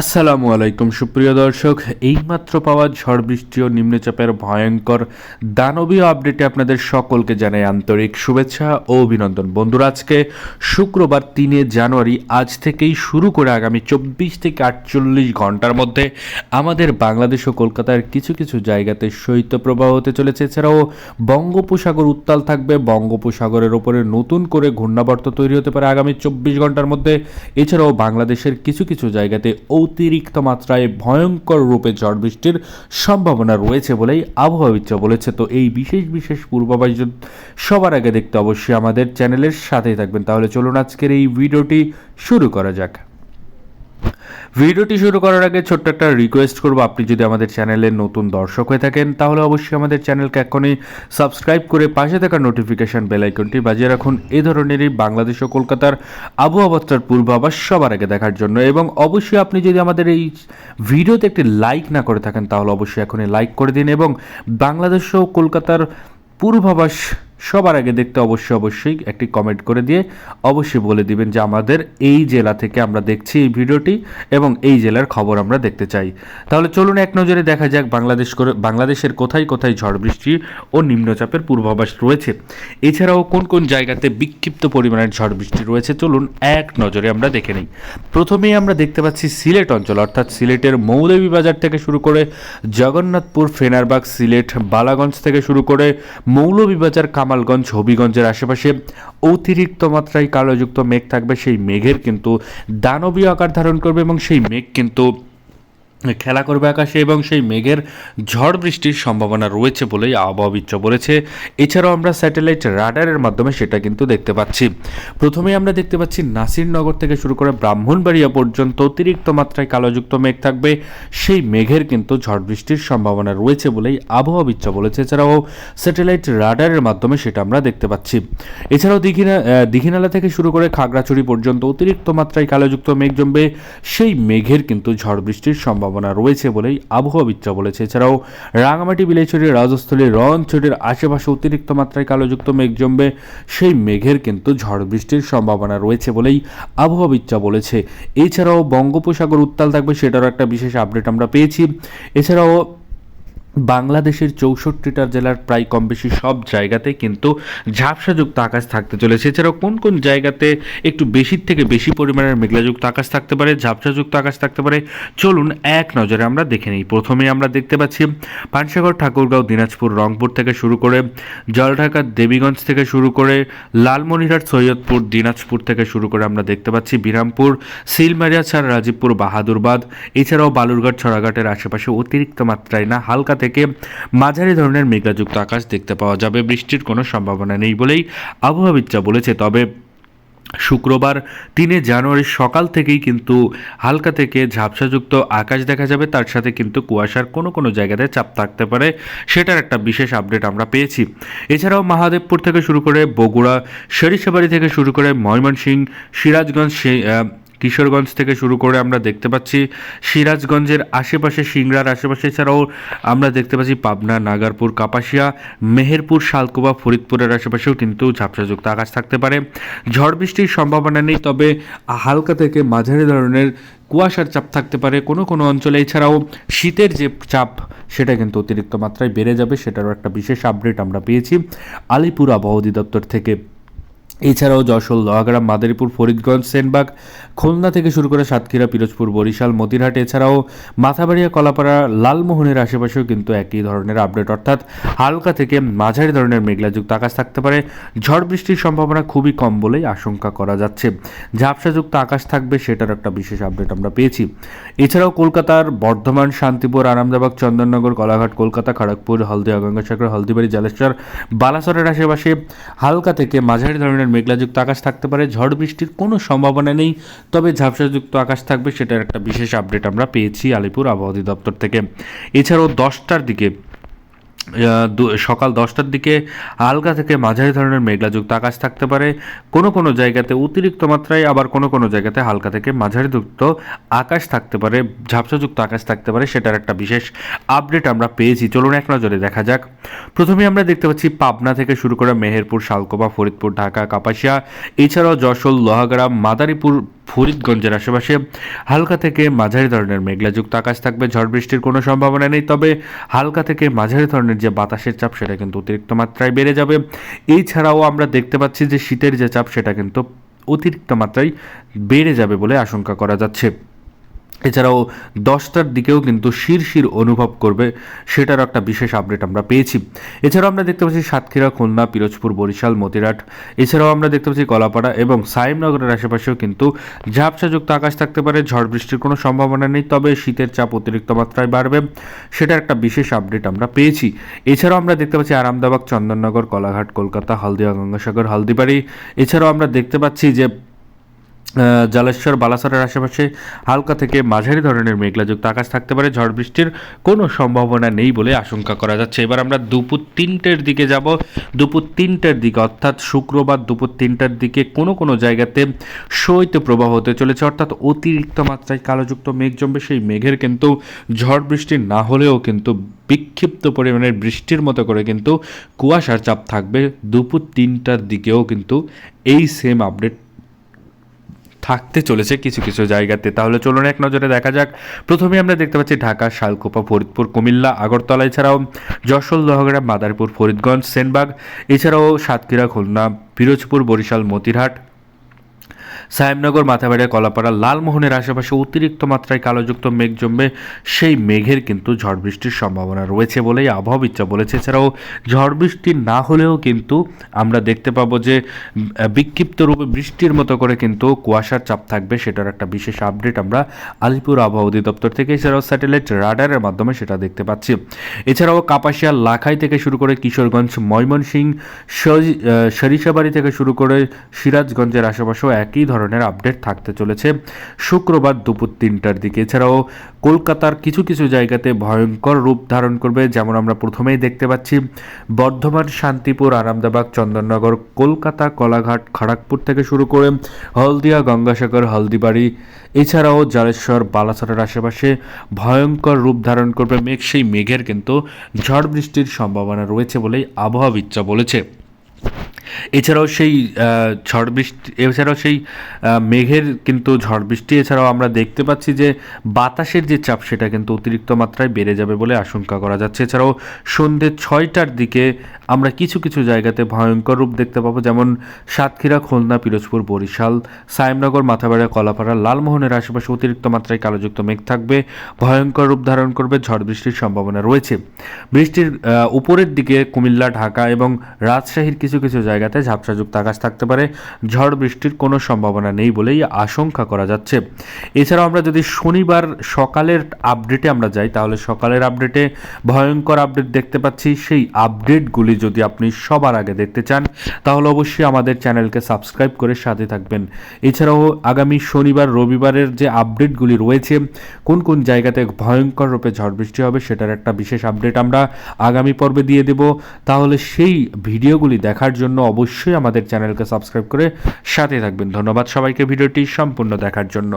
আসসালামু আলাইকুম, সুপ্রিয় দর্শক। এইমাত্র পাওয়া ঝড় বৃষ্টি ও নিম্নচাপের ভয়ঙ্কর দানবীয় আপডেটে আপনাদের সকলকে জানাই আন্তরিক শুভেচ্ছা ও অভিনন্দন। বন্ধুরা, আজকে শুক্রবার তিনে জানুয়ারি, আজ থেকেই শুরু করে আগামী চব্বিশ থেকে আটচল্লিশ ঘণ্টার মধ্যে আমাদের বাংলাদেশ ও কলকাতার কিছু কিছু জায়গাতে শৈত্যপ্রবাহ হতে চলেছে। এছাড়াও বঙ্গোপসাগর উত্তাল থাকবে। বঙ্গোপসাগরের ওপরে নতুন করে ঘূর্ণাবর্ত তৈরি হতে পারে আগামী চব্বিশ ঘণ্টার মধ্যে। এছাড়াও বাংলাদেশের কিছু কিছু জায়গাতে অতিরিক্ত মাত্রায় ভয়ঙ্কর রূপে ঝড় বৃষ্টির সম্ভাবনা রয়েছে বলেই আবহাওয়াবিদরা বলেছে। তো এই বিশেষ বিশেষ পূর্বাভাস সবার আগে দেখতে অবশ্যই আমাদের চ্যানেলের সাথেই থাকবেন। তাহলে চলুন আজকের এই ভিডিওটি শুরু করা যাক। ভিডিওটি শুরু করার আগে ছোট্ট একটা রিকোয়েস্ট করব। আপনি যদি আমাদের চ্যানেলের নতুন দর্শক হয়ে থাকেন, তাহলে অবশ্যই আমাদের চ্যানেলকে এখনই সাবস্ক্রাইব করে পাশে থাকা নোটিফিকেশান বেল আইকনটি বাজিয়ে রাখুন। এ ধরনেরই বাংলাদেশ ও কলকাতার আবহাওয়ার পূর্বাভাস সবার আগে দেখার জন্য এবং অবশ্যই আপনি যদি আমাদের এই ভিডিওতে একটি লাইক না করে থাকেন, তাহলে অবশ্যই এখনই লাইক করে দিন এবং বাংলাদেশ ও কলকাতার পূর্বাভাস সবার আগে দেখতে অবশ্যই অবশ্যই একটি কমেন্ট করে দিয়ে অবশ্যই বলে দিবেন যে আমাদের এই জেলা থেকে আমরা দেখছি এই ভিডিওটি এবং এই জেলার খবর আমরা দেখতে চাই। তাহলে চলুন এক নজরে দেখা যাক বাংলাদেশ করে, বাংলাদেশের কোথায় কোথায় ঝড় বৃষ্টি ও নিম্নচাপের পূর্বাভাস রয়েছে। এছাড়াও কোন কোন জায়গাতে বিক্ষিপ্ত পরিমাণের ঝড় বৃষ্টি রয়েছে চলুন এক নজরে আমরা দেখে নিই। প্রথমেই আমরা দেখতে পাচ্ছি সিলেট অঞ্চল, অর্থাৎ সিলেটের মৌলভীবাজার থেকে শুরু করে জগন্নাথপুর, ফেনারবাগ, সিলেট, বালাগঞ্জ থেকে শুরু করে মৌলভীবাজার কামালগঞ্জ হবিগঞ্জের আশেপাশে অতিরিক্ত মাত্রায় কালোযুক্ত মেঘ থাকবে। সেই মেঘের কিন্তু দানবীয় আকার ধারণ করবে এবং সেই মেঘ কিন্তু খেলা করবে আকাশে এবং সেই মেঘের ঝড় বৃষ্টির সম্ভাবনা রয়েছে বলেই আবহাওয়াবিদ বলেছে। এছাড়াও আমরা স্যাটেলাইট রাডারের মাধ্যমে সেটা কিন্তু দেখতে পাচ্ছি। প্রথমেই আমরা দেখতে পাচ্ছি নাসিরনগর থেকে শুরু করে ব্রাহ্মণবাড়িয়া পর্যন্ত অতিরিক্ত মাত্রায় কালোযুক্ত মেঘ থাকবে। সেই মেঘের কিন্তু ঝড় বৃষ্টির সম্ভাবনা রয়েছে বলেই আবহাওয়াবিদ বলেছে। এছাড়াও স্যাটেলাইট রাডারের মাধ্যমে সেটা আমরা দেখতে পাচ্ছি। এছাড়াও দীঘিনা দীঘিনালা থেকে শুরু করে খাগড়াছড়ি পর্যন্ত অতিরিক্ত মাত্রায় কালোযুক্ত মেঘ জমবে। সেই মেঘের কিন্তু ঝড় বৃষ্টির সম্ভাবনা রয়েছে বলেই আবহাওয়াবিদরা বলেছে। এছাড়াও রাঙামাটি বিলাইছড়ি রাজস্থলী রনছড়ির আশেপাশে অতিরিক্ত মাত্রায় কালোযুক্ত মেঘ জমবে। সেই মেঘের কিন্তু ঝড় বৃষ্টির সম্ভাবনা রয়েছে বলেই আবহাওয়াবিদরা বলেছে। এছাড়াও বঙ্গোপসাগর উত্তাল থাকবে, সেটারও একটা বিশেষ আপডেট আমরা পেয়েছি। এছাড়াও বাংলাদেশের চৌষট্টিটা জেলার প্রায় কম বেশি সব জায়গাতে কিন্তু ঝাপসাযুক্ত আকাশ থাকতে চলেছে। এছাড়াও কোন কোন জায়গাতে একটু বেশির থেকে বেশি পরিমাণের মেঘলাযুক্ত আকাশ থাকতে পারে, ঝাপসাযুক্ত আকাশ থাকতে পারে? চলুন এক নজরে আমরা দেখে নিই। প্রথমে আমরা দেখতে পাচ্ছি পানসাগর, ঠাকুরগাঁও, দিনাজপুর, রংপুর থেকে শুরু করে জলঢাকা, দেবীগঞ্জ থেকে শুরু করে লালমনিরহাট, সৈয়দপুর, দিনাজপুর থেকে শুরু করে আমরা দেখতে পাচ্ছি বিরামপুর, সিলমারিয়া, ছাড়া, রাজীবপুর, বাহাদুরবাদ। এছাড়াও বালুরঘাট, ছড়াঘাটের আশেপাশে অতিরিক্ত মাত্রায় না হালকা থেকে মাঝারি ধরনের মেঘলাযুক্ত আকাশ দেখতে পাওয়া যাবে। বৃষ্টির কোনো সম্ভাবনা নেই বলেই আবহাওয়াবিদরা বলেছে, তবে শুক্রবার তিনে জানুয়ারির সকাল থেকেই কিন্তু হালকা থেকে ঝাপসাযুক্ত আকাশ দেখা যাবে। তার সাথে কিন্তু কুয়াশার কোনো কোনো জায়গাতে চাপ থাকতে পারে। সেটার একটা বিশেষ আপডেট আমরা পেয়েছি। এছাড়াও মহাদেবপুর থেকে শুরু করে বগুড়া, সরিষাবাড়ি থেকে শুরু করে ময়মনসিংহ, সিরাজগঞ্জ কিশোরগঞ্জ থেকে শুরু করে আমরা দেখতে পাচ্ছি সিরাজগঞ্জের আশেপাশে, সিংড়ার আশেপাশে, এছাড়াও আমরা দেখতে পাচ্ছি পাবনা, নাগারপুর, কাপাসিয়া, মেহেরপুর, শালকুবা, ফরিদপুরের আশেপাশেও কিন্তু ঝাপসাযুক্ত আকাশ থাকতে পারে। ঝড় বৃষ্টির সম্ভাবনা নেই, তবে হালকা থেকে মাঝারি ধরনের কুয়াশার চাপ থাকতে পারে কোনো কোনো অঞ্চলে। এছাড়াও শীতের যে চাপ, সেটা কিন্তু অতিরিক্ত মাত্রায় বেড়ে যাবে, সেটারও একটা বিশেষ আপডেট আমরা পেয়েছি আলিপুর আবহাওয়া অধিদপ্তর থেকে। এছাড়াও যশোর লোহাগ্রাম মাদারীপুর, ফরিদগঞ্জ, সেনবাগ, খুলনা থেকে শুরু করে সাতক্ষীরা, পিরোজপুর, বরিশাল, মতিরহাট, এছাড়াও মাথাবাড়িয়া, কলাপাড়া, লালমোহনের আশেপাশেও কিন্তু একই ধরনের আপডেট অর্থাৎ হালকা থেকে মাঝারি ধরনের মেঘলাযুক্ত আকাশ থাকতে পারে। ঝড় বৃষ্টির সম্ভাবনা খুবই কম বলেই আশঙ্কা করা যাচ্ছে। ঝাপসাযুক্ত আকাশ থাকবে সেটার একটা বিশেষ আপডেট আমরা পেয়েছি। এছাড়াও কলকাতার বর্ধমান, শান্তিপুর আরামদাবাগ চন্দননগর, কলাঘাট, কলকাতা, খড়গপুর, হলদিয়া, গঙ্গাসাগর, হলদিবাড়ি, জালেশ্বর, বালাসরের আশেপাশে হালকা থেকে মাঝারি ধরনের মেঘলাযুক্ত আকাশ থাকতে পারে, ঝড় বৃষ্টির কোনো সম্ভাবনা নেই, তবে ঝাপসাযুক্ত আকাশ থাকবে সেটার একটা বিশেষ আপডেট আমরা পেয়েছি আলিপুর আবহাওয়া অধিদপ্তর থেকে। এছাড়াও দশটার দিকে সকাল দশটার দিকে হালকা থেকে মাঝারি ধরনের মেঘলাযুক্ত আকাশ থাকতে পারে। কোনো কোনো জায়গাতে অতিরিক্ত মাত্রায়, আবার কোনো কোনো জায়গাতে হালকা থেকে মাঝারি যুক্ত আকাশ থাকতে পারে, ঝাপসাযুক্ত আকাশ থাকতে পারে, সেটার একটা বিশেষ আপডেট আমরা পেয়েছি। চলুন এক নজরে দেখা যাক। প্রথমে আমরা দেখতে পাচ্ছি পাবনা থেকে শুরু করে মেহেরপুর শালকোপা ফরিদপুর, ঢাকা, কাপাসিয়া, এছাড়াও যশোর লোহাগ্রাম মাদারীপুর, ফরিদগঞ্জের আশেপাশে হালকা থেকে মাঝারি ধরনের মেঘলাযুক্ত আকাশ থাকবে। ঝড় বৃষ্টির কোনো সম্ভাবনা নেই, তবে হালকা থেকে মাঝারি ধরনের যে বাতাসের চাপ, সেটা কিন্তু অতিরিক্ত মাত্রায় বেড়ে যাবে। এছাড়াও আমরা দেখতে পাচ্ছি যে শীতের যে চাপ, সেটা কিন্তু অতিরিক্ত মাত্রায় বেড়ে যাবে বলে আশঙ্কা করা যাচ্ছে। এছাড়াও দশটার দিকেও কিন্তু শিরশির অনুভব করবে, সেটার একটা বিশেষ আপডেট আমরা পেয়েছি। এছাড়াও আমরা দেখতে পাচ্ছি সাতক্ষীরা, খুলনা, পিরোজপুর, বরিশাল মতিরাট এছাড়াও আমরা দেখতে পাচ্ছি কলাপাড়া এবং সাইমনগরের আশেপাশেও কিন্তু ঝাপসাযুক্ত আকাশ থাকতে পারে, ঝড় বৃষ্টির কোনো সম্ভাবনা নেই, তবে শীতের চাপ অতিরিক্ত মাত্রায় বাড়বে সেটার একটা বিশেষ আপডেট আমরা পেয়েছি। এছাড়াও আমরা দেখতে পাচ্ছি আরামদাবাগ চন্দননগর, কলাঘাট, কলকাতা, হলদিয়া, গঙ্গাসাগর, হলদিবাড়ি। এছাড়াও আমরা দেখতে পাচ্ছি যে জলেশ্বর, বালাসরের আশেপাশে হালকা থেকে মাঝারি ধরনের মেঘলাযুক্ত আকাশ থাকতে পারে। ঝড় বৃষ্টির কোনো সম্ভাবনা নেই বলে আশঙ্কা করা যাচ্ছে। এবার আমরা দুপুর তিনটের দিকে যাব। দুপুর তিনটের দিকে অর্থাৎ শুক্রবার দুপুর তিনটার দিকে কোনো কোনো জায়গাতে শৈত্য প্রবাহ হতে চলেছে। অর্থাৎ অতিরিক্ত মাত্রায় কালোযুক্ত মেঘ জমবে। সেই মেঘের কিন্তু ঝড় বৃষ্টি না হলেও কিন্তু বিক্ষিপ্ত পরিমাণের বৃষ্টির মতো করে কিন্তু কুয়াশার চাপ থাকবে। দুপুর তিনটার দিকেও কিন্তু এই সেম আপডেট থাকতে চলেছে কিছু কিছু জায়গাতে। তাহলে চলুন এক নজরে দেখা যাক। প্রথমে আমরা দেখতে পাচ্ছি ঢাকা, শালকোপা, ফরিদপুর, কুমিল্লা, আগরতলা, এছাড়াও যশোর লোহাগড়া মাদারপুর, ফরিদগঞ্জ, সেনবাগ, এছাড়াও সাতক্ষীরা, খুলনা, পিরোজপুর, বরিশাল, মতিরহাট সাহেবনগর, মাথাবাড়িয়া, কলাপাড়া, লালমোহনের আশেপাশে অতিরিক্ত মাত্রায় কালোযুক্ত মেঘ জমবে। সেই মেঘের কিন্তু ঝড় বৃষ্টির সম্ভাবনা রয়েছে বলেই আবহাওয়াবিদরা বলেছে। এছাড়াও ঝড় বৃষ্টি না হলেও কিন্তু আমরা দেখতে পাবো যে বিক্ষিপ্ত রূপে বৃষ্টির মতো করে কিন্তু কুয়াশার চাপ থাকবে সেটার একটা বিশেষ আপডেট আমরা আলিপুর আবহাওয়া অধিদপ্তর থেকে। এছাড়াও স্যাটেলাইট রাডারের মাধ্যমে সেটা দেখতে পাচ্ছি। এছাড়াও কাপাসিয়া, লাখাই থেকে শুরু করে কিশোরগঞ্জ, ময়মনসিংহ সরি- সরিষাবাড়ি থেকে শুরু করে সিরাজগঞ্জের আশেপাশেও একই ধরনের আপডেট থাকতে চলেছে। শুক্রবার দুপুর তিনটার দিকে। এছাড়াও কলকাতার কিছু কিছু জায়গাতে ভয়ঙ্কর রূপ ধারণ করবে, যেমন আমরা প্রথমেই দেখতে পাচ্ছি বর্ধমান, শান্তিপুর আরামদাবাগ চন্দননগর, কলকাতা, কলাঘাট, খড়গপুর থেকে শুরু করে হলদিয়া, গঙ্গাসাগর, হলদিবাড়ি, এছাড়াও জালেশ্বর, বালাসরের আশেপাশে ভয়ঙ্কর রূপ ধারণ করবে মেঘ। সেই মেঘের কিন্তু ঝড় বৃষ্টির সম্ভাবনা রয়েছে বলেই আবহাওয়াবিদরা বলেছে। এছাড়াও সেই ঝড় বৃষ্টি, এছাড়াও সেই মেঘের কিন্তু ঝড় বৃষ্টি, এছাড়াও আমরা দেখতে পাচ্ছি যে বাতাসের যে চাপ, সেটা কিন্তু অতিরিক্ত মাত্রায় বেড়ে যাবে বলে আশঙ্কা করা যাচ্ছে। এছাড়াও সন্ধ্যে ছয়টার দিকে আমরা কিছু কিছু জায়গাতে ভয়ঙ্কর রূপ দেখতে পাবো, যেমন সাতক্ষীরা, খুলনা, পিরোজপুর, বরিশাল, সায়েমনগর মাথাবাড়া কলাপাড়া, লালমোহনের আশেপাশে অতিরিক্ত মাত্রায় কালোযুক্ত মেঘ থাকবে, ভয়ঙ্কর রূপ ধারণ করবে ঝড় বৃষ্টির সম্ভাবনা রয়েছে। বৃষ্টির উপরের দিকে কুমিল্লা, ঢাকা এবং রাজশাহীর কিছু কিছু জায়গাতে ঝাপসাযুক্ত আকাশ থাকতে পারে। ঝড় বৃষ্টির কোনো সম্ভাবনা নেই বলেই আশঙ্কা করা যাচ্ছে। এছাড়াও আমরা যদি শনিবার সকালের আপডেটে আমরা যাই, তাহলে সকালের আপডেটে ভয়ঙ্কর আপডেট দেখতে পাচ্ছি। সেই আপডেটগুলি যদি আপনি সবার আগে দেখতে চান, তাহলে অবশ্যই আমাদের চ্যানেলকে সাবস্ক্রাইব করে সাথে থাকবেন। এছাড়াও আগামী শনিবার, রবিবারের যে আপডেটগুলি রয়েছে, কোন কোন জায়গাতে ভয়ঙ্কর রূপে ঝড় বৃষ্টি হবে সেটার একটা বিশেষ আপডেট আমরা আগামী পর্বে দিয়ে দেব। তাহলে সেই ভিডিওগুলি দেখার জন্য অবশ্যই আমাদের চ্যানেলকে সাবস্ক্রাইব করে সাথে থাকবেন। ধন্যবাদ সবাইকে ভিডিওটি সম্পূর্ণ দেখার জন্য।